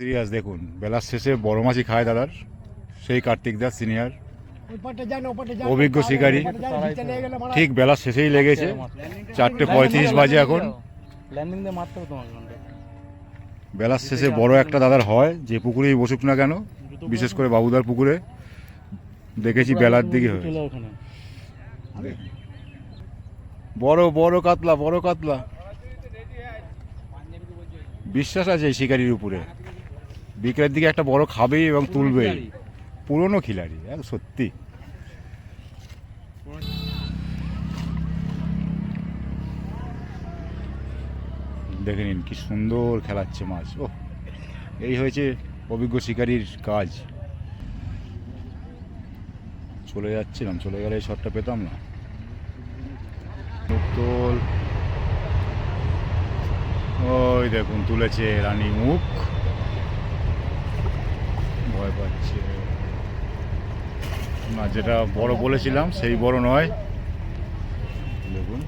Serious দেখুন বেলার শেষে বড় মাছই খায় দাদার সেই কার্তিক দাস সিনিয়র। অভিজ্ঞ শিকারী। ঠিক বেলার শেষেই লেগেছে। চারটে পঁয়ত্রিশ বাজে এখন। বেলার শেষে বড় একটা দাদার হয় যে পুকুরেই বসুক না কেন বিশেষ করে বাবুদার পুকুরে। দেখেছি বেলার দিকে হয় বড় বড় কাতলা বড় কাতলা। বিশ্বাস আছে এই শিকারির উপরে। বিকেলের দিকে একটা বড় খাবে এবং তুলবে। পুরনো খিলাড়ি এক সত্যি। দেখে নিন কি সুন্দর খেলাচ্ছে মাছ। ও এই হয়েছে অভিজ্ঞ শিকারীর কাজ। চলে যাচ্ছিলাম চলে গেলে এই শটটা পেতাম না। মুক্তোল ওই দেখুন তুলেছে রানী মুখ। না যেটা বড় বলেছিলাম সেই বড় নয়। দেখুন